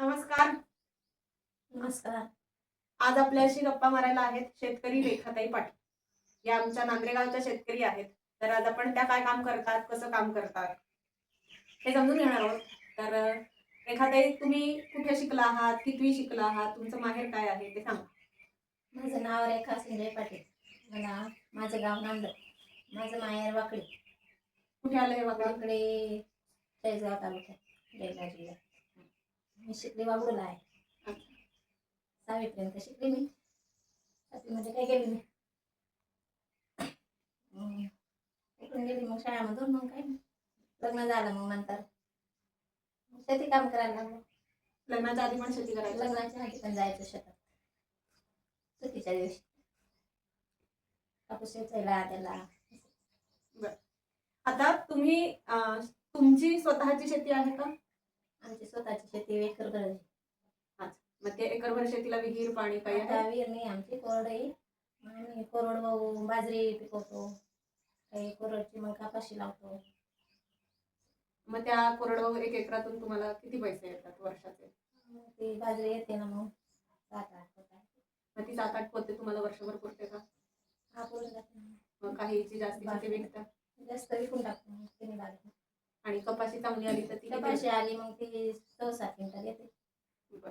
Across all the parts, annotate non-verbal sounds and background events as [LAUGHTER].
नमस्कार. नमस्कार. आज आपल्याशी गप्पा मारायला आहेत शेतकरी रेखाताई पाटील. या आमच्या नांद्रेगावच्या शेतकरी आहेत. तर आज आपण त्या काय काम करतात कसं काम करतात? हे समजून घेणार आहोत. तर रेखाताई तुम्ही कुठे शिकला आहात? कितवी शिकला आहात? तुमचं माहेर काय आहे? ते सांगा. माझं नाव रेखा संजय पाटील. मला माझं गाव नांदर माझं माहेर वाकडी. कुठे आलं हे वाकडी? शेजगाव तालुक्यात जळगाव जिल्ह्यात. मी शिकली वागडूला आहे. सहावीपर्यंत शिकली मी. सातवीमध्ये काय गेली मी. इकडून गेली मग शाळामधून मग काय? लग्न झालं मग नंतर. शेती काम करायला लागलो. लग्नाच्या आधी पण शेती करायची. लग्नाच्या आधी पण जायचं शेतात. सुट्टीच्या दिवशी. कापूस वेचायला त्याला. आता तुम्ही तुमची स्वतःची शेती आहे का? आमची स्वतःची शेती एकर करायची मग ते एकरभर शेतीला विहीर पाणी काही आहे आता विहीर नाही आमची कोरडई आम्ही कोरड भाऊ बाजरी पिकवतो. काही कोरडची मग कापाशी लावतो. मग त्या कोरडवाहू एक एकरातून तुम्हाला किती पैसे येतात वर्षाचे? मग ती बाजरी येते ना मग. सात आठ मग ती सात आठ पोते तुम्हाला वर्षभर पुरते का? आपण जाते ना. मग काहीची जास्तीची ते जास्त विकून टाकतो मग आणि कपाशी चांगली आली तर ती कपाशी आली मग ती सहा सात क्विंटल येते बरं.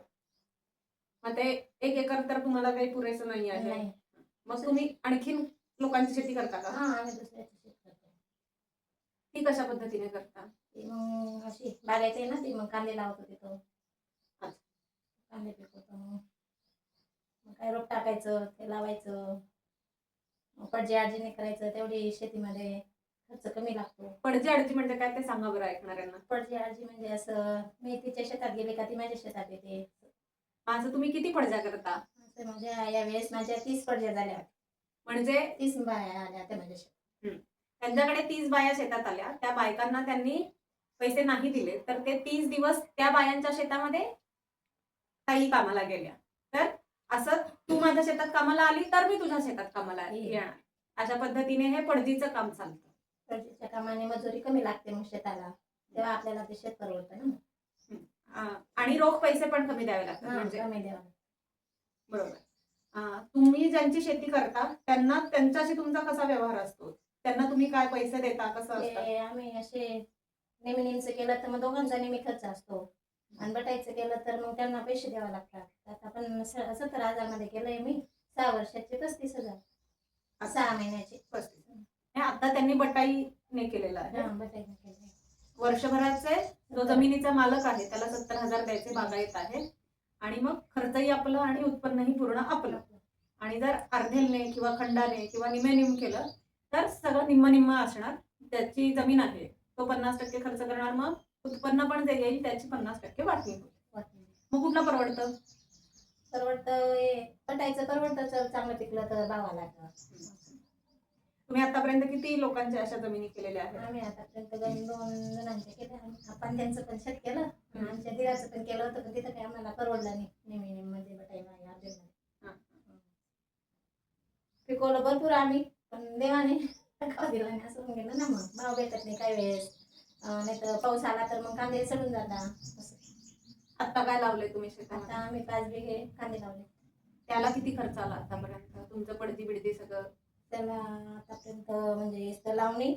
मग ते एक एकर तर तुम्हाला काही पुरेसं नाही आहे. नाही. मग तुम्ही आणखीन लोकांची शेती करता का? हा आम्ही दुसऱ्याची शेती करतो. ती कशा पद्धतीने करता? ती मग अशी बागायची आहे ना ती मग कांदे लावतो तिथं. अच्छा. कांदे पिकवतो मग. मग काय रोप टाकायचं ते लावायचं. मग पडजी आजीने करायचं तेवढी शेतीमध्ये. खर्च कमी लागतो. पडजी अडजी म्हणजे काय ते सांगा बरं ऐकणाऱ्यांना. पडजी आजी म्हणजे असं मी तिच्या शेतात गेले का ती माझ्या शेतात येते. माझं तुम्ही किती पडज्या करता? असं माझ्या या वेळेस माझ्या तीस पडज्या झाल्या. म्हणजे? तीस बाया आल्या त्या माझ्या शेतात. त्यांच्याकडे तीस बाया शेतात आल्या. त्या बायकांना त्यांनी पैसे नाही दिले. तर ते तीस दिवस त्या बायांच्या शेतामध्ये काही कामाला गेल्या. तर असं तू माझ्या शेतात कामाला आली तर मी तुझ्या शेतात कामाला येणार. अशा पद्धतीने हे पडजीचं काम चालतं. पडजीच्या कामाने मजुरी कमी लागते मग शेताला. तेव्हा आपल्याला ते शेत परवडतं ना. आणि रोख पैसे पण कमी द्यावे लागतात म्हणजे. कमी द्यावा बरोबर. तुम्ही ज्यांची शेती करता त्यांना त्यांच्याशी तुमचा कसा व्यवहार असतो? त्यांना तुम्ही काय पैसे देता कसं असतं? आम्ही असे नेहमी नेहमीचं केलं तर मग दोघांचा नेहमी खर्च असतो. आणि बटायचं केलं तर मग त्यांना पैसे द्यावे लागतात. आता आपण स- सत्तर हजारमध्ये केलंय मी सहा वर्षाचे पस्तीस हजार. सहा महिन्याचे. पस्तीस. हे आता त्यांनी बटाईने केलेलं आहे. हा. वर्षभराचे जो जमिनीचा मालक आहे त्याला सत्तर हजार द्यायचे बागायत आहे आणि मग खर्चही आपलं आणि उत्पन्नही पूर्ण आपलं. आणि जर अर्धेलने किंवा खंडाने किंवा निमे निम केलं तर सगळं निम्म निम्म असणार त्याची जमीन आहे. तो पन्नास टक्के खर्च करणार मग उत्पन्न पण जे येईल त्याची पन्नास टक्के वाटणी वाटणी. मग कुठलं परवडतं? परवडतं हे परवडतं चांगलं पिकलं तर भावाला तुम्ही आतापर्यंत किती लोकांच्या अशा जमिनी केलेल्या आहेत? आम्ही आतापर्यंत गण दोन जणांचे केले आम्ही. आपण त्यांचं पण शेत केलं. आणि आमच्या दिराचं पण केलं होतं पण तिथं काही आम्हाला परवडलं नाही. नेहमी नेहमी मध्ये अर्जंटमध्ये हा. पिकवलं भरपूर आम्ही पण देवाने खाऊ दिला नाही असं होऊन गेलं ना मग. भाव भेटत नाही काही वेळेस. नाही तर पाऊस आला तर मग कांदे सडून जातात. असं. आता काय लावलंय तुम्ही आता शेतात आम्ही पाच बिघे कांदे लावले. त्याला किती खर्च आला आतापर्यंत? तुमचं पडती बिडती सगळं? त्याला आतापर्यंत म्हणजे इथं लावणी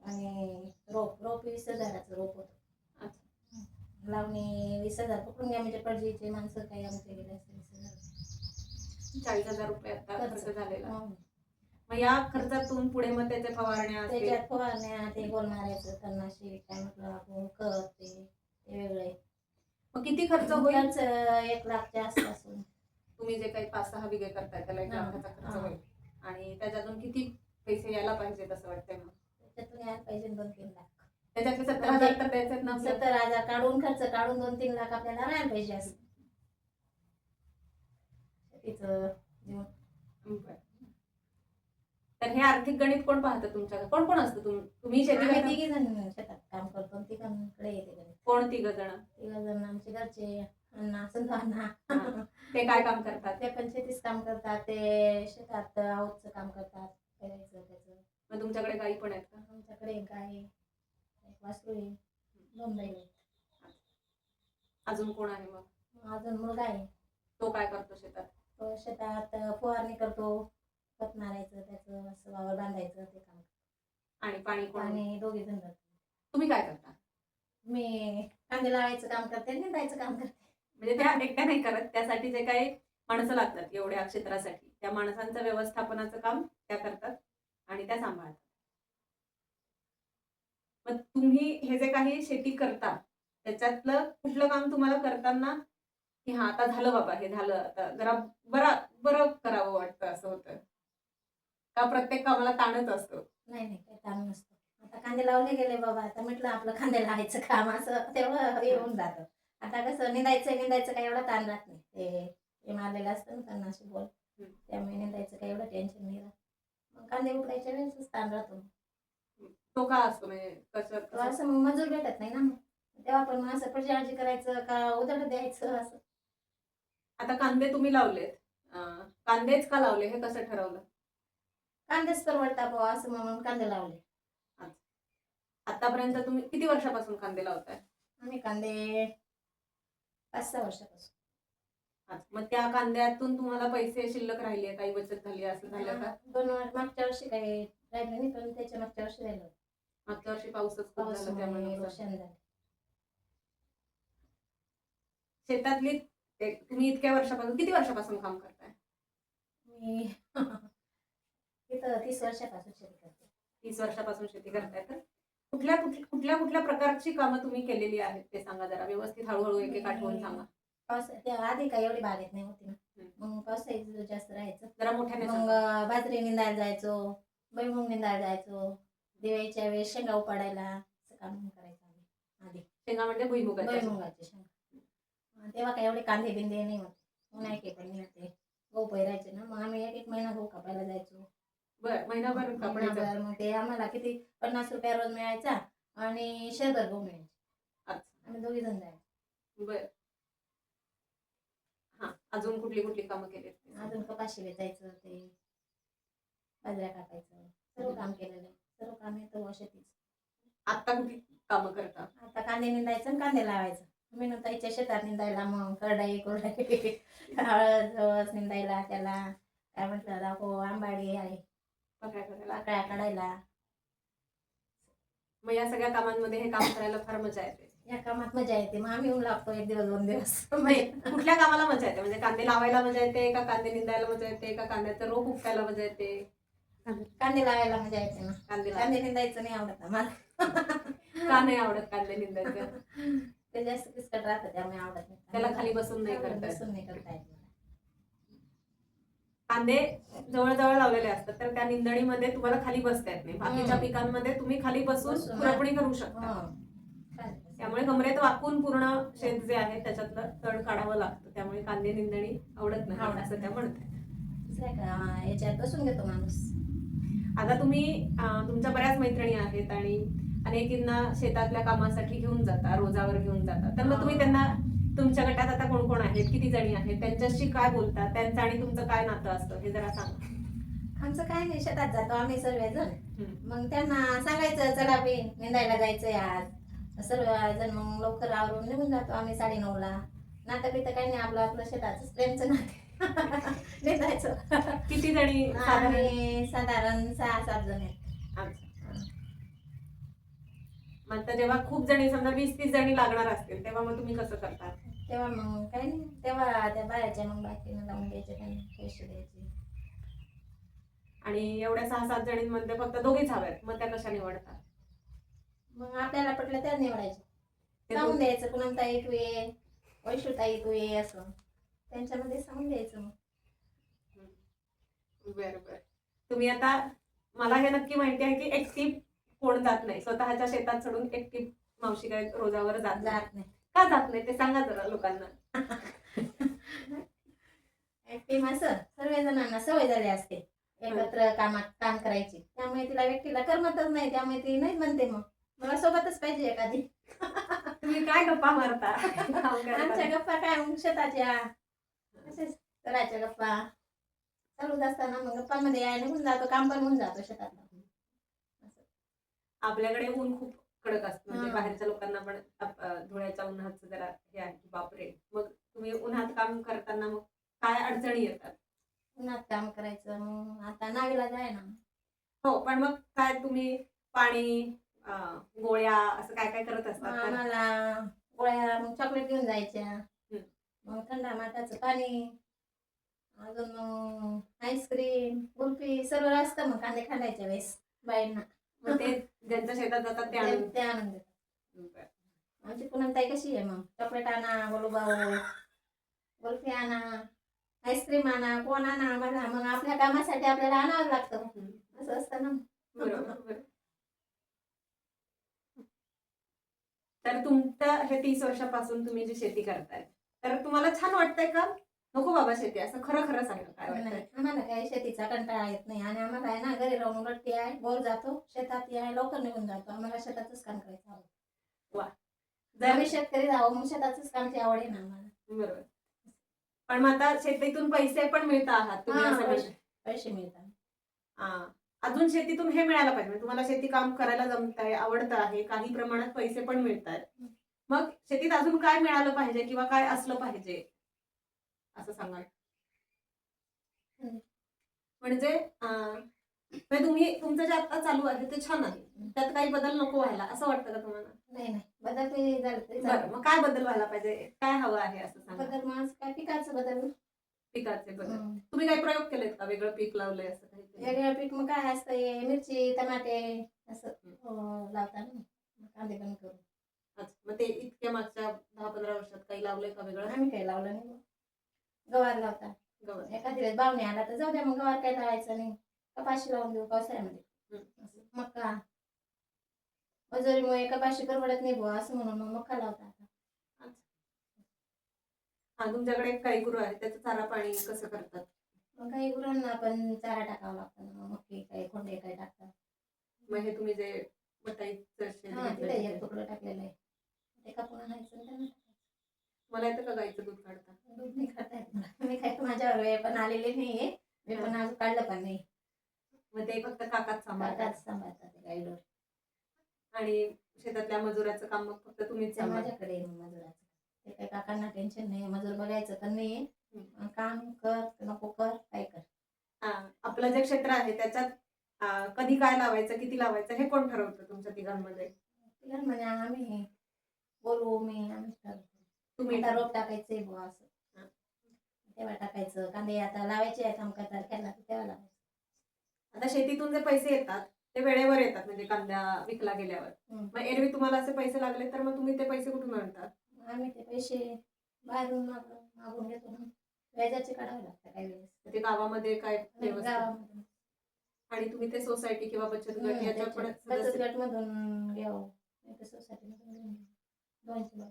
आणि रोप रोप वीस हजाराचं रोप होतं. लावणी वीस हजार पकडून घ्या म्हणजे पडजीचे माणसं काही आमचे गेले असते वीस हजार. चाळीस हजार रुपये आता खर्च. झालेला. हं. मग या खर्चातून पुढे मग त्याच्या फवारण्या त्याच्यात फवारण्या ते गोल मारायचं तणनाशी काय म्हटलं आपण खत ते वेगळे. मग किती खर्च होईल? एक लाखच्या आसपास होईल. तुम्ही जे काही पाच सहा बिघे करताय त्याला एक लाखाचा खर्च. होईल. आणि त्याच्यातून किती पैसे यायला पाहिजेत असं वाटतंय मग? त्याच्यातून यायला पाहिजे दोन तीन लाख. त्याच्यातले सत्तर हजार तर द्यायचे ना. सत्तर हजार काढून खर्च काढून दोन तीन लाख आपल्याला राहायला पाहिजे असं. जीवन. तर हे आर्थिक गणित कोण पाहतं तुमच्याकडे? कोण कोण असतं तुम- तुम्ही शेती आम्ही? तिघी जण शेतात काम करतो तिघांकडे येते कोण तिघ जण? तिघ जण आमचे घरचे. अण्णा संधू अण्णा ते काय काम करतात? ते पण शेतीच काम करतात ते शेतात आऊतचं काम करतात करायचं त्याचं. मग तुमच्याकडे गाई पण आहेत का? आमच्याकडे गाय वासरू आहे दोन बैल आहेत. अजून कोण आहे मग? अजून मुलगा आहे. तो काय करतो शेतात? तो शेतात फवारणी करतो खत मारायचं त्याचं असं वावर बांधायचं ते काम आणि पाणी कोण? आणि दोघे जण तुम्ही काय करता? मी कांदे लावायचं काम करते निंदायचं काम करते. म्हणजे त्या एकट्या नाही करत त्यासाठी जे काही माणसं लागतात एवढ्या क्षेत्रासाठी त्या माणसांचं व्यवस्थापनाचं काम त्या करतात आणि त्या सांभाळतात. मग तुम्ही हे जे काही शेती करता त्याच्यातलं कुठलं काम तुम्हाला करताना की हा आता झालं बाबा हे झालं आता जरा बरा बरं करावं वाटतं असं होतं? का प्रत्येक कामाला ताणच असतो? नाही नाही काही ताण नसतो. आता कांदे लावले गेले बाबा आता म्हटलं आपलं कांदे लावायचं काम असं तेवढं येऊन जातं. आता कसं निंदायचं निंदायचं काही एवढं ताण राहत नाही. ते हे मारलेलं असतं ना अशी बोल. त्यामुळे निंदायचं काही एवढं टेन्शन नाही राहत. मग कांदे उकडायच्या वेळेसच ताण राहतो. तो का असतो? म्हणजे कसं असं मग मजूर भेटत नाही ना मग. तेव्हा पण मग असं प्रजाळजी करायचं का उदड द्यायचं असं. आता कांदे तुम्ही लावलेत. कांदेच का लावले? हे कसं ठरवलं? कांदेच परवडता बुवा असं म्हणून कांदे लावले. आतापर्यंत तुम्ही किती वर्षापासून कांदे लावताय? आम्ही कांदे पाच सहा वर्षापासून. मग त्या कांद्यातून तुम्हाला पैसे शिल्लक राहिले काही बचत झाली असं झालं का? दोन वर- मागच्या वर्षी काही राहिलं नाही पण त्याच्या मागच्या वर्षी राहिलं मागच्या वर्षी पाऊसच खूप झाला त्यामुळे झालं. शेतातली ते- तुम्ही इतक्या वर्षापासून किती वर्षापासून काम करताय? मी [LAUGHS] इथं तीस वर्षापासून शेती करते. तीस वर्षापासून शेती करताय तर कुठल्या कुठल्या कुठल्या प्रकारची कामं तुम्ही केलेली आहेत ते सांगा जरा. व्यवस्थित हळूहळू एक एक आठवून सांगा. त्या आधी काही एवढी बागेत नाही होती ना. मग पावसाळी जास्त राहायचं. जरा मोठ्याने मग बाजरी निंदायला जायचो भुईमुग निंदायला जायचो दिवाळीच्या वेळेस शेंगा उपाडायला काम करायचं आम्ही आधी. शेंगा म्हणजे भुईमुगाच्या भुईमुगाचे शेंगा. तेव्हा काही एवढे कांदे बिंदे नाही होते. उन्हाळ्याचे पण नाही होते. गहू पेरायचे ना. मग आम्ही एक एक महिना गहू कापायला जायचो. बर महिनाभर कापडायचं. महिनाभर मग ते आम्हाला किती? पन्नास रुपया रोज मिळायचा आणि शेरभर गहू मिळायचे. अच्छा. आम्ही दोघी जण जायचो. बर. हा अजून कुठली कुठली कामं केली अजून कपाशी वेचायचं ते बाजऱ्या कापायचं सर्व काम केलेलं. आहे सर्व काम येतं शेतीच. आता कुठली कामं करता? आता कांदे निंदायचं आणि कांदे लावायचं. मी ताईच्या शेतात निंदायला मग करडाई कोरडाई [LAUGHS] हळद जवस निंदायला त्याला. काय म्हटलं दाखव आंबाडी आहे. काढायला. मग या सगळ्या कामांमध्ये हे काम करायला फार मजा येते. या कामात मजा येते. मग आम्ही येऊन लागतो एक दिवस दोन दिवस. कुठल्या कामाला मजा येते? म्हणजे कांदे लावायला मजा येते का कांदे निंदायला मजा येते का कांद्याचं रोप उपटायला मजा येते? कांदे लावायला मजा येते ना. कांदे कांदे निंदायचं नाही आवडत आम्हाला. का नाही आवडत कांदे निंदायचं? ते जास्त किचकट राहतं त्यामुळे आवडत नाही. त्याला खाली बसून नाही करता. बसून नाही करता येत. कांदे जवळजवळ लावलेले असतात. तर त्या निंदणीमध्ये तुम्हाला खाली बसता येत नाही. बाकीच्या. पिकांमध्ये तुम्ही खाली बसून. खुरपणी करू शकता. त्यामुळे कमरेत वाकून पूर्ण शेत जे आहे त्याच्यातलं तण काढावं लागतं. त्यामुळे कांदे निंदणी आवडत नाही. असं त्या. म्हणतात. का याच्यात बसून घेतो माणूस. आता तुम्ही तुमच्या बऱ्याच मैत्रिणी आहेत आणि अनेकींना शेतातल्या कामासाठी घेऊन जाता रोजावर घेऊन जाता. तर मग तुम्ही त्यांना तुमच्या गटात आता कोण कोण आहेत? किती जणी आहेत? त्यांच्याशी काय बोलता त्यांचं आणि तुमचं काय नातं असतं? हे जरा सांगा. आमचं काय नाही शेतात जातो आम्ही सर्वजण. मग त्यांना सांगायचं चला बी निंदायला जायचंय आज. सर्वजण मग लवकर आवरून निघून जातो आम्ही साडे नऊला नातं बितं काही नाही आपलं आपलं शेताचं प्रेमचं नाते. [LAUGHS] निंदायचं. किती जणी साधारण आम्ही साधारण? सहा सात जण आहेत. मग आता जेव्हा खूप जणी समजा वीस तीस जणी लागणार असतील तेव्हा मग तुम्ही कसं करता? तेव्हा मग काही नाही. तेव्हा त्या बायाच्या मग बाकीनं लावून द्यायचे त्यांना पैसे द्यायचे. आणि एवढ्या सहा सात जणींमध्ये फक्त दोघीच हव्यात मग त्या कशा निवडतात? मग आपल्याला पटलं त्याच निवडायचे ते सांगून दोघी- द्यायचं कुणाला ताई तू ये वैशू ताई तू ये असं. त्यांच्यामध्ये सांगून द्यायचं मग. बरं बरं. तुम्ही आता मला हे नक्की माहिती आहे की एकटी कोण जात नाही. स्वतःच्या शेतात सोडून एकटी मावशी काय रोजावर जात नाही. जात नाही. का जात नाही? ते सांगा जरा लोकांना. ऍक्टिव्ह असं सर्व जणांना सवय झाली असते एकत्र कामात काम करायची. त्यामुळे तिला व्यक्तीला करमतच नाही त्यामुळे ती नाही म्हणते मग. मला सोबतच पाहिजे एखादी. तुम्ही काय गप्पा मारता. आमच्या गप्पा काय? मग शेताच्या. असेच करायच्या गप्पा. चालूच असताना मग गप्पांमध्ये याय निघून जातो काम पण होऊन जातो शेतात आपल्याकडे ऊन खूप कडक असतं. म्हणजे. बाहेरच्या लोकांना पण धुळ्याच्या उन्हाचं जरा हे आहे की बापरे. मग तुम्ही उन्हात काम करताना मग काय अडचणी येतात? उन्हात काम करायचं मग आता नावीला जाय ना. हो पण मग काय तुम्ही पाणी गोळ्या असं काय काय करत असतात? आम्हाला गोळ्या मग चॉकलेट घेऊन जायच्या. मग थंड माठाचं पाणी. अजून मग आईस्क्रीम कुल्फी सर्व असतं मग कांदे खांडायच्या वेळेस बाईंना मग ते ज्यांच्या शेतात जातात ते आणून ते बरं. आमची पुनमताई कशी आहे मग चॉकलेट आणा बोलू भाऊ कुल्फी आणा आईस्क्रीम आणा कोण आणा आम्हाला मग आपल्या कामासाठी आपल्याला आणावं लागतं. असं असतं ना बरोबर. तर तुमचं हे तीस वर्षापासून तुम्ही जी शेती करताय तर तुम्हाला छान वाटतंय का नको बाबा शेती असं खरं खरं सांगा काय वाटतंय? नाही, आम्हाला काही शेतीचा कंटाळा येत नाही. आणि आम्हाला आहे ना घरी राहून उलट आहे बोर जातो शेतात आहे लवकर निघून जातो. आम्हाला शेतातच काम करायचं आवडतं जर आम्ही शेतकरी जावं मग शेतातच कामची आवड आहे ना आम्हाला. बरोबर. पण मग आता शेतीतून पैसे पण मिळत आहात तुम्ही हा, असं पैसे. पैसे मिळतात. हा. अजून शेतीतून हे मिळायला पाहिजे. म्हणजे तुम्हाला शेती काम करायला जमत आहे आवडतं आहे काही प्रमाणात पैसे पण मिळत आहेत मग शेतीत अजून काय मिळालं पाहिजे किंवा काय असलं पाहिजे? असं सांगा हम्म. म्हणजे म्हणजे तुम्ही तुमचं जे आता चालू आहे ते छान आहे. त्यात काही बदल नको व्हायला असं वाटतं का तुम्हाला? नाही नाही. बदल. मग काय बदल व्हायला पाहिजे? काय हवं आहे असं सांगा. बदल मग काय? पिकाचं बदल. पिकाचे बदल. तुम्ही काही प्रयोग केलेत का? वेगळं पीक लावलंय असं काही वेगळं पीक मग काय असतं हे मिरची टमाटे असं अं, लावतात ना. मग कांदे पण करू अच्छा मग ते इतक्या मागच्या दहा पंधरा वर्षात काही लावलंय का वेगळं? आम्ही काही लावलं नाही. गवार लावतात गवत एखाद्या वेळेस बावणे आला तर जाऊ द्या मग गवार काही लावायचं नाही. कपाशी लावून देऊ पावसाळ्यामध्ये. मका मजुरीमुळे कपाशी परवडत नाही बुवा असं म्हणून मग मका लावतात हा तुमच्याकडे काही गुरु आहेत त्याचं चारा पाणी कसं करतात? मग काही गुरांना पण चारा टाकावा लागतो ना मग काही खोंडे काही टाकतात. मग हे तुम्ही जे हा तिथे एक. तुकडं टाकलेलं आहे. ते कापून आणायचं आणि त्यांना. टाकायचं. मला येतं का गाईचं दूध काढता? दूध नाही खाता येत मला. मी काय माझ्यावर वेळ पण आलेली नाहीये. मी पण अजून काढलं पण नाही. मग ते फक्त काकाच सांभाळतात. काकाच सांभाळतात ते गाईडोर आणि शेतातल्या मजुराचं काम मग फक्त तुम्हीच ते सांभाळता. माझ्याकडे आहे मजुराचं. ते काही काकांना टेन्शन नाही मजूर बघायचं तर नाही हम्म. काम कर नको कर काय कर? हा, आपलं जे क्षेत्र आहे त्याच्यात आ, कधी काय लावायचं किती लावायचं हे कोण ठरवतं तुमच्या तिघांमध्ये? तिला म्हणे आम्ही बोलू मी आम्ही ठरवतो तुम्ही आता रोप टाकायचंय बुवा असं. हा. तेव्हा टाकायचं. कांदे आता लावायचे आहेत आमका तारखेला तर तेव्हा लावायचं. आता शेतीतून जे पैसे येतात ते वेळेवर येतात म्हणजे कांद्या विकला गेल्यावर. हम्म. मग एरवी तुम्हाला असे पैसे लागले तर मग तुम्ही ते पैसे कुठून आणतात? आम्ही ते पैसे बाहेरून माग मागून घेतो ना. व्याजाचे काढावे लागतात काही वेळेस. ते गावामध्ये काय व्यवस्था? गावामधून आणि तुम्ही ते सोसायटी किंवा बचत गट हम्म, याच्यात पण बचत सदस्य- गट मधून घ्यावं नाही तर सोसायटीमधून घेऊन. दोनशे लोक.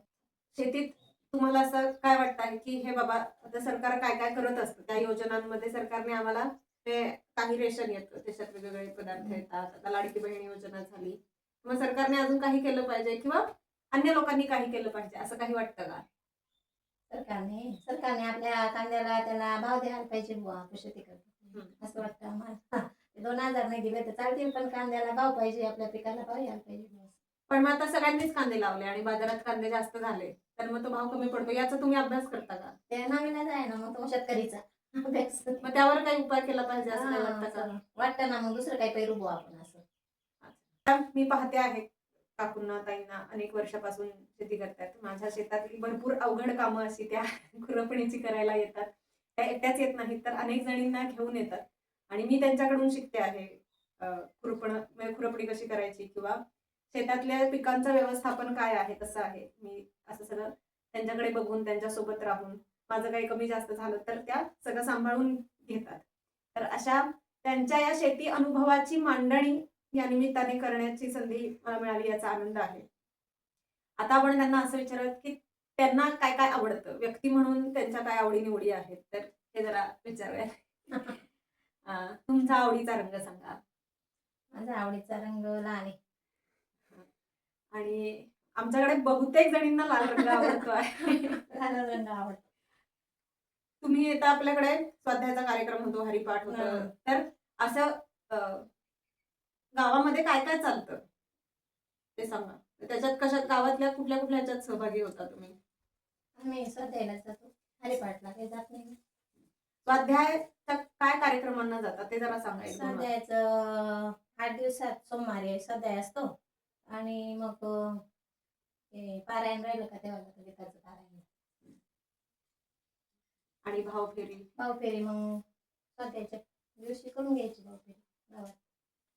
शेतीत तुम्हाला असं काय वाटतं आहे की हे बाबा आता सरकार काय काय करत असतं? त्या योजनांमध्ये सरकारने आम्हाला ते काही रेशन येतं त्याच्यात वेगवेगळे पदार्थ येतात आता लाडकी बहीण योजना झाली. मग सरकारने अजून काही केलं पाहिजे किंवा अन्य लोकांनी काही केलं पाहिजे असं काही वाटतं का? सरकारने सरकारने आपल्या कांद्याला त्याला भाव द्यायला पाहिजे बुवा शेती करतो. असं वाटतं आम्हाला. दोन हजार नाही दिले तर चालतील पण कांद्याला भाव पाहिजे आपल्या पिकाला भाव यायला पाहिजे. पण मग आता सगळ्यांनीच कांदे लावले आणि बाजारात कांदे जास्त झाले. तर मग तो भाव कमी पडतो. याचा तुम्ही अभ्यास करता का? ते नवीनच आहे ना मग तो शेतकरीचा अभ्यास. मग त्यावर काही उपाय केला पाहिजे असं हा, वाटतं का? वाटतं ना मग दुसरं काही पेरू आपण असं. आता मी पाहते आहे काकूंना ताईंना अनेक वर्षापासून शेती करतात. माझ्या शेतातली भरपूर अवघड कामं अशी त्या खुरपणीची करायला येतात. त्या एकट्याच येत नाहीत तर अनेक जणींना घेऊन येतात. आणि मी त्यांच्याकडून शिकते आहे खुरपण म्हणजे खुरपणी कशी करायची किंवा शेतातल्या पिकांचं व्यवस्थापन काय आहे कसं आहे? मी असं सगळं त्यांच्याकडे बघून त्यांच्यासोबत राहून माझं काही कमी जास्त झालं तर त्या सगळं सांभाळून घेतात. तर अशा त्यांच्या या शेती अनुभवाची मांडणी या निमित्ताने करण्याची संधी मला मिळाली याचा आनंद आहे. आता आपण त्यांना असं विचारत की त्यांना काय काय आवडतं? व्यक्ती म्हणून त्यांच्या काय आवडी निवडी आहेत? तर हे जरा विचारूया. [LAUGHS] तुमचा आवडीचा रंग सांगा. माझा आवडीचा रंग लाल आहे. आणि आमच्याकडे बहुतेक जणींना लाल रंग आवडतो आहे. लाल रंग आवडतो. तुम्ही येता आपल्याकडे स्वाध्यायाचा कार्यक्रम होतो हरिपाठ होतो. हं. तर असं गावामध्ये काय काय चालतं? ते सांगा. त्याच्यात कशात गावातल्या कुठल्या कुठल्या ह्याच्यात सहभागी होता तुम्ही? आम्ही स्वाध्यायाला जातो हरिपाठला. काही जात नाही. स्वाध्यायाच्या काय कार्यक्रमांना जातात ते जरा सांगा एक दोन वाक्यात. स्वाध्यायाचं आठ दिवसात सोमवारी स्वाध्याय असतो. आणि मग ते पारायण राहिलं का तेव्हा जातं गीताचं पारायण. आणि भावफेरी भावफेरी मग स्वाध्यायाच्या दिवशी करून घ्यायची भावफेरी गावात.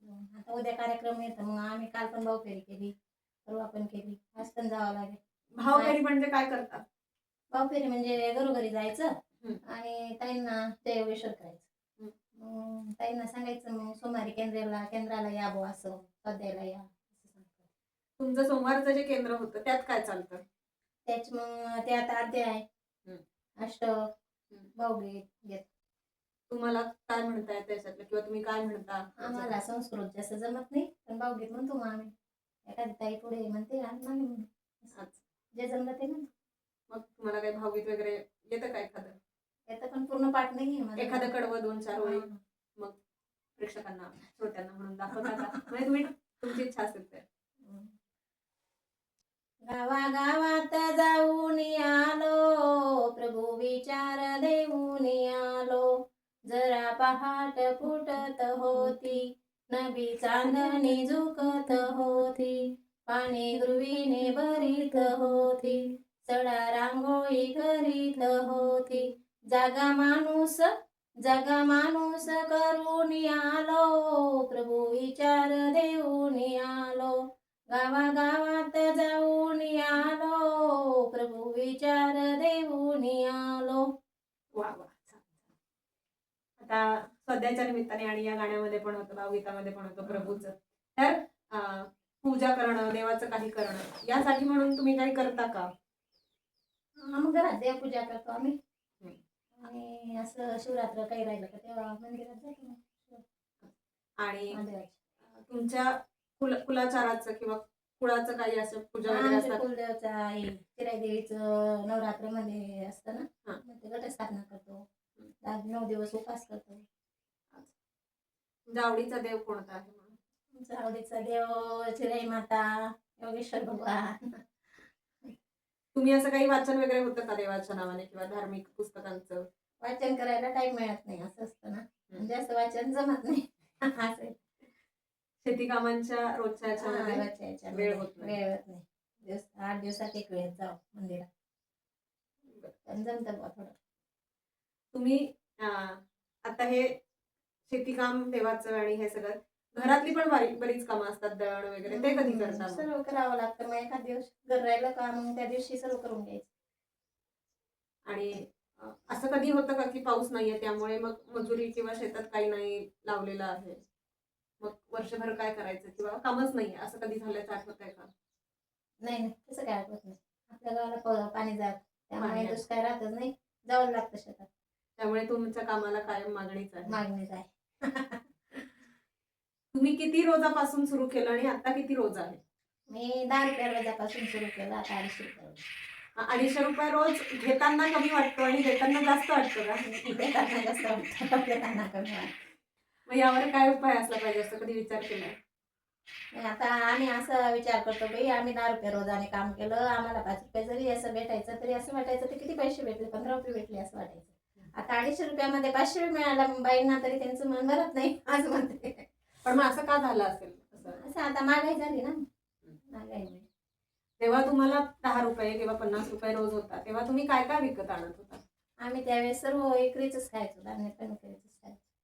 मग आता उद्या कार्यक्रम येतं मग आम्ही काल पण भावफेरी केली परवा पण केली. आज पण जावं लागेल. भावफेरी म्हणजे काय करतात? भावफेरी म्हणजे घरोघरी जायचं. आणि ताईंना ते विषय करायचं ताईंना सांगायचं मग सोमवारी केंद्राला केंद्राला या बो असं स्वाध्यायाला या. तुमचं सोमवारचं जे केंद्र होतं त्यात काय चालतं? त्याच मग ते आता अध्याय अष्ट भावगीत घेत तुम्हाला काय म्हणताय त्याच्यातलं किंवा तुम्ही काय म्हणता? आम्हाला संस्कृत जास्त जमत नाही पण भावगीत म्हणतो मग आम्ही एखादी ताई पुढे म्हणते आणि मागे म्हणते. जे जमलं ते म्हणतो. मग तुम्हाला काही भावगीत वगैरे येतं का एखादं? त्याचं पण पूर्ण पाठ नाही आहे. एखादं कडवं दोन चार ओळी हा. प्रेक्षकांना श्रोत्यांना म्हणून दाखवता म्हणजे तुम्ही तुमची इच्छा असेल तर. गावागावात जाऊन आलो. प्रभू विचार देऊन आलो. जरा पहाट फुटत होती. नबी चांदणी झुकत होती. पाणी गृहिणी भरीत होती. सडा रांगोळी करीत होती. जागा माणूस जागा माणूस करून आलो. प्रभू विचार देऊन आलो. गावागावात जाऊन आलो प्रभू विचार देऊन आलो वा वा. आता सध्याच्या निमित्ताने आणि या गाण्यामध्ये पण होतं भावगीतामध्ये पण होतं प्रभूचं तर पूजा करणं देवाचं काही करणं यासाठी म्हणून तुम्ही काही करता का मग घरात देवपूजा करतो आम्ही. आणि असं शिवरात्र काही राहिलं का तेव्हा मंदिरात जातो आणि. तुमच्या कुल कुलाचाराचं किंवा कुळाचं काही असं पूजा वगैरे आमच्या असतात? कुलदेवचा आहे चिराई देवीचं नवरात्रमध्ये असतं ना? हा. मग ते घटस्थापना करतो. नऊ दिवस उपास करतो. आवडीचा देव कोणता आहे म्हणून? आमचा आवडीचा देव चिराई माता योगेश्वर भगवान. तुम्ही असं काही वाचन वगैरे होतं का देवाच्या नावाने किंवा धार्मिक पुस्तकांचं? वाचन करायला टाइम मिळत नाही असं असतं ना. जास्त वाचन जमत नाही. [LAUGHS] असं आहे. शेती कामांच्या रोजच्या याच्यामध्ये. वेळ होत नाही. वेळ होत नाही. दिवस आठ दिवसात एक वेळ जाऊ मंदिरात. पण जमतं बुवा थोडं. तुम्ही अं, आता हे शेतीकाम देवाचं आणि हे सगळं घरातली पण बारी- बरीच कामं असतात दळण वगैरे ते कधी करता मग? सर्व करावं लागतं. मग एखाद दिवस घर राहिलं का मग त्या दिवशी सर्व करून घ्यायचं. आणि अं, असं कधी होतं का की पाऊस नाहीये त्यामुळे मग मजुरी किंवा शेतात काही नाही लावलेलं आहे? मग वर्षभर काय करायचं? किंवा कामच नाहीये. असं कधी झाल्याचं आठवत आहे का? नाही नाही. तसं काय आठवत नाही. आपल्या गावाला प- पाणी जात. त्यामुळे पाणी. दुष्काळ राहतच नाही. जावं लागतं शेतात. त्यामुळे तुमच्या कामाला कायम मागणीच आहे. मागणीच आहे. [LAUGHS] तुम्ही किती रोजापासून सुरू केलं आणि आता किती रोज आहे? मी दहा रुपया रोजापासून सुरू केलं. आता अडीचशे रुपये रोज. अडीचशे रुपये रोज घेताना कमी वाटतो आणि देताना जास्त वाटतं का? [LAUGHS] देताना जास्त वाटतं, देताना कमी वाटतं. मग यावर काय उपाय असला पाहिजे असं कधी विचार मग आता आम्ही असा विचार करतो बाई आम्ही दहा रुपये रोजाने काम केलं आम्हाला पाच रुपये जरी असं भेटायचं तरी असं वाटायचं ते किती पैसे भेटले पंधरा रुपये भेटले असं वाटायचं. आता अडीचशे रुपयामध्ये पाचशे रुपये मिळाला बाईंना तरी त्यांचं मन भरत नाही असं म्हणते. पण मग असं का झालं असेल? असं. आता महागाई झाली ना. महागाई तेव्हा तुम्हाला दहा रुपये किंवा पन्नास रुपये रोज होता तेव्हा तुम्ही काय काय विकत आणत होता? आम्ही त्यावेळेस सर्व एकरीच खायचो धान्य पण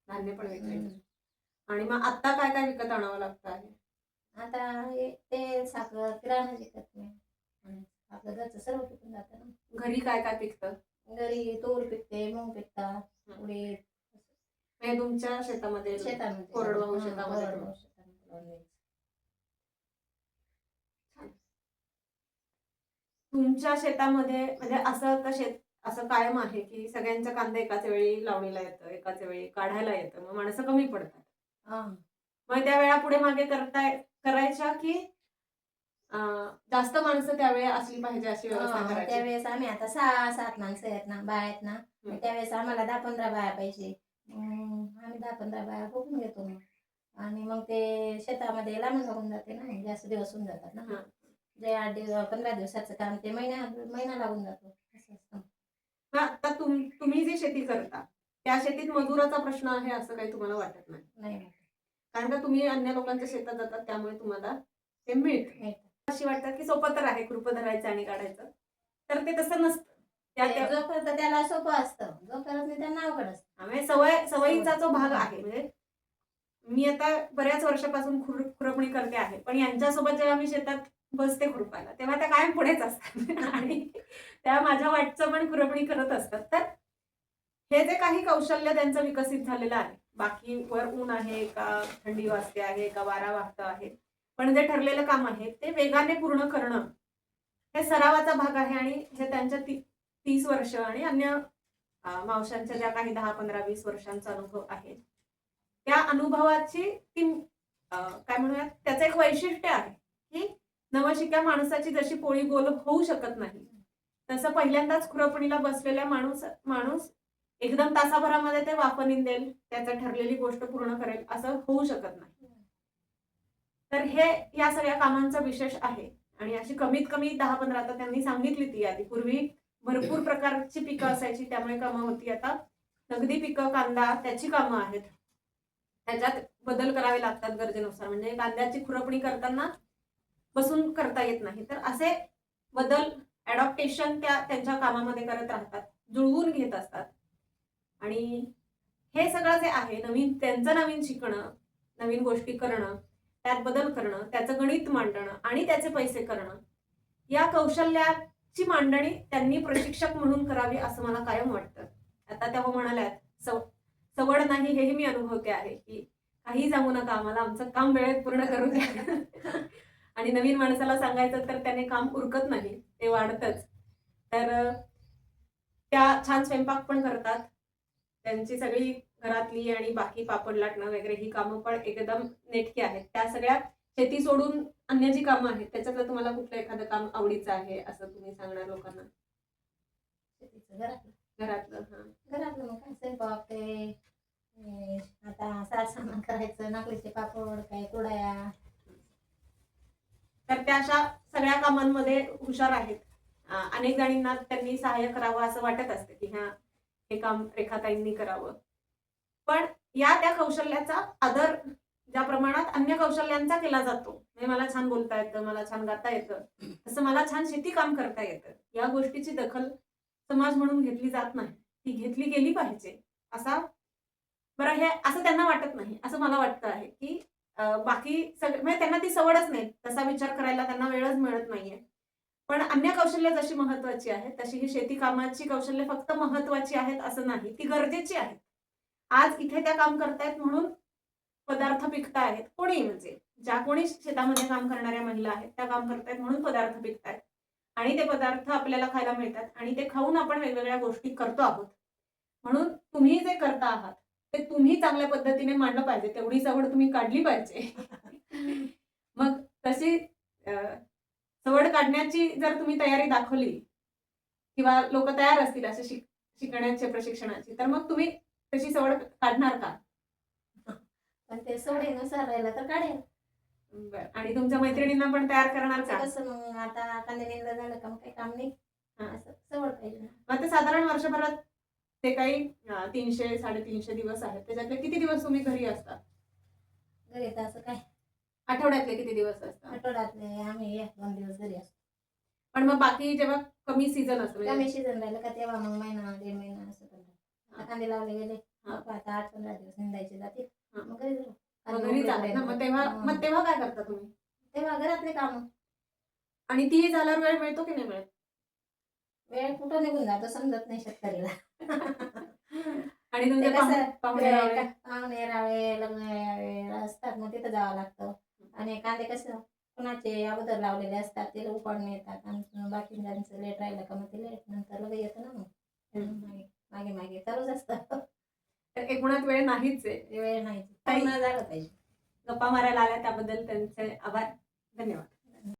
धान्य पण विकायचं. आणि मग आता काय काय विकत आणावं लागतं आहे? आता हे तेल साखर किराणा विकत नाही. आपलं घरचं सर्व पिकून जातं ना. घरी काय काय पिकतं? घरी तूर पिकते मूग पिकतात उडीद. हे तुमच्या शेतामध्ये शेतामध्ये. कोरडवाहू शेतामध्ये. तुमच्या शेतामध्ये म्हणजे असं शेत असं कायम आहे की सगळ्यांच्या कांदे एकाच वेळी लावणीला येतं एकाच वेळी काढायला येतं मग माणसं कमी पडतात. मग त्या वेळा पुढे मागे करताय करायच्या की जास्त माणसं त्यावेळी असली पाहिजे अशी व्यवस्था करायची? त्यावेळेस आम्ही आता सहा सात माणसं आहेत ना बाया आहेत ना त्यावेळेस आम्हाला दहा पंधरा बाया पाहिजे. आम्ही दहा पंधरा बाया बघून घेतो मग. आणि मग ते शेतामध्ये लांबून लागून जाते ना जास्त दिवस होऊन जातात ना. जे आठ दिवस पंधरा दिवसाचं काम ते महिना महिना लागून जातो. आता तुम तुम्ही जी शेती करता त्या शेतीत मजुराचा प्रश्न आहे असं काही तुम्हाला वाटत नाही. कारण का तुम्ही अन्य लोकांच्या शेतात जातात त्यामुळे तुम्हाला ते मिळतं. अशी वाटतं की सोपं तर आहे कृप धरायचं आणि काढायचं. तर ते तसं नसतं. जो करतो त्याला सोपं असतं जो करत नाही अवघड असतं. सवय सवयीचा जो भाग आहे म्हणजे मी आता बऱ्याच वर्षापासून खुर खुरपणी करते आहे. पण यांच्यासोबत जेव्हा मी शेतात बसते खुरपायला. तेव्हा त्या कायम पुढेच असतात. [LAUGHS] आणि त्या माझ्या वाटचं पण खुरपणी करत असतात. तर हे जे काही कौशल्य त्यांचं विकसित झालेलं आहे बाकी वर ऊन आहे का थंडी वाजते आहे का वारा वाहतं आहे पण जे ठरलेलं काम आहे ते वेगाने पूर्ण करणं हे सरावाचा भाग आहे आणि हे त्यांच्या ती तीस वर्ष आणि अन्य मावशांच्या ज्या काही दहा पंधरा वीस वर्षांचा अनुभव आहे त्या अनुभवाची ती काय म्हणूयात त्याचं एक वैशिष्ट्य आहे की नवशिक्या माणसाची जशी पोळी गोल होऊ शकत नाही तसं पहिल्यांदाच खुरपणीला बसलेल्या माणूस माणूस एकदम तासाभरामध्ये ते वापरून देईल त्याचं ठरलेली गोष्ट पूर्ण करेल असं होऊ शकत नाही. तर हे या सगळ्या कामांचा विशेष आहे. आणि अशी कमीत कमी दहा पंधरा आता त्यांनी सांगितली ती यादी पूर्वी भरपूर प्रकारची पिकं असायची त्यामुळे कामं होती आता. नगदी पिकं कांदा त्याची कामं आहेत. त्याच्यात बदल करावे लागतात गरजेनुसार. म्हणजे कांद्याची खुरपणी करताना बसून करता येत नाही. तर असे बदल ॲडॉप्टेशन त्या त्यांच्या कामामध्ये करत राहतात जुळवून घेत असतात. आणि हे सगळं जे आहे नवीन त्यांचं नवीन शिकणं नवीन गोष्टी करणं त्यात बदल करणं त्याचं गणित मांडणं आणि त्याचे पैसे करणं या कौशल्याची मांडणी त्यांनी प्रशिक्षक म्हणून करावी असं मला कायम वाटतं. आता त्या म्हणाल्यात सव सवड नाही हेही मी अनुभवते आहे की काही सांगू नका आम्हाला आमचं काम वेळेत पूर्ण करू द्या. आणि नवीन माणसाला सांगायचं तर त्याने काम उरकत नाही ते वाढतच. तर त्या छान स्वयंपाक पण करतात. त्यांची सगळी घरातली आणि बाकी पापड लाटणं वगैरे ही कामं पण एकदम नेटकी आहेत. त्या सगळ्या शेती सोडून अन्य जी कामं आहेत त्याच्यातलं तुम्हाला कुठलं एखादं काम आवडीचं आहे असं तुम्ही सांगणार लोकांना? घरातलं. घरातलं हा. घरातलं मग काय? स्वयंपाक ते आता सार सामान करायचं नाकलीचे पापड काय कुडाया तर त्या अशा सगळ्या कामांमध्ये हुशार आहेत. अनेक जणींना त्यांनी सहाय्य करावं असं वाटत असतं की हा हे काम रेखाताईंनी करावं. पण या त्या कौशल्याचा आदर ज्या प्रमाणात अन्य कौशल्यांचा केला जातो म्हणजे मला छान बोलता येतं मला छान गाता येतं तसं मला छान शेती काम करता येतं या गोष्टीची दखल समाज म्हणून घेतली जात नाही. ती घेतली गेली पाहिजे असा बरं हे असं त्यांना वाटत नाही असं मला वाटतं आहे की बाकी सगळे म्हणजे त्यांना ती सवडच नाही. तसा विचार करायला त्यांना वेळच मिळत नाहीये. पण अन्य कौशल्य जशी महत्वाची आहेत तशी ही शेती कामाची कौशल्य फक्त महत्वाची आहेत असं नाही. ती गरजेची आहेत. आज इथे त्या काम करतायत म्हणून पदार्थ पिकतायत. कोणी म्हणजे ज्या कोणी शेतामध्ये काम करणाऱ्या महिला आहेत त्या काम करतायत म्हणून पदार्थ पिकतायत. आणि ते पदार्थ आपल्याला खायला मिळतात आणि ते खाऊन आपण वेगवेगळ्या गोष्टी करतो आहोत. म्हणून तुम्ही जे करता आहात ते तुम्ही चांगल्या पद्धतीने मांडलं पाहिजे. तेवढी सवड तुम्ही काढली पाहिजे. [LAUGHS] मग तशी सवड काढण्याची जर तुम्ही तयारी दाखवली किंवा लोक तयार असतील असे शिक शिकण्याच्या प्रशिक्षणाची तर मग तुम्ही तशी सवड काढणार का? पण ते सवडीनुसार राहिलं तर काढेल. आणि तुमच्या मैत्रिणींना पण तयार करणार का? कसं मग? आता कांदे झालं का? मग काही काम नाही. हा. असं सवड पाहिजे. मग ते साधारण वर्षभरात ते काही तीनशे साडेतीनशे दिवस आहेत. त्याच्यातले किती दिवस तुम्ही घरी असता? घरी तर असं काय? आठवड्यातले किती दिवस असतात आठवड्यातले आम्ही एक दोन दिवस घरी असतो. पण मग बाकी जेव्हा कमी सीझन असतो म्हणजे कमी सीझन राहिलं का तेव्हा मग महिना दीड महिना असं करतात आता कांदे लावले गेले हा. आता आठ पंधरा दिवस निंदायचे जाते हा. मग घरी जातात ना. मग. तेव्हा. मग तेव्हा काय करता तुम्ही? तेव्हा घरातले काम. आणि ती झाल्यावर वेळ मिळतो की नाही मिळत? वेळ कुठं निघून जातो समजत नाही शेतकरीला. आणि तुमचे ते कसं पाहु- पाहुणे रावळे लग्न असतात मग तिथं जावं लागतं. आणि कांदे कसं कुणाचे अगोदर लावलेले असतात ते उपाडून येतात आणि बाकी ज्यांचं लेट राहिलं का मग ते लेट नंतर लगेच येतं ना मग. मागे मागे चालूच असतं. तर एकूणात वेळ नाहीच आहे. वेळ नाही झालं पाहिजे. गप्पा मारायला आल्या त्याबद्दल त्यांचे आभार.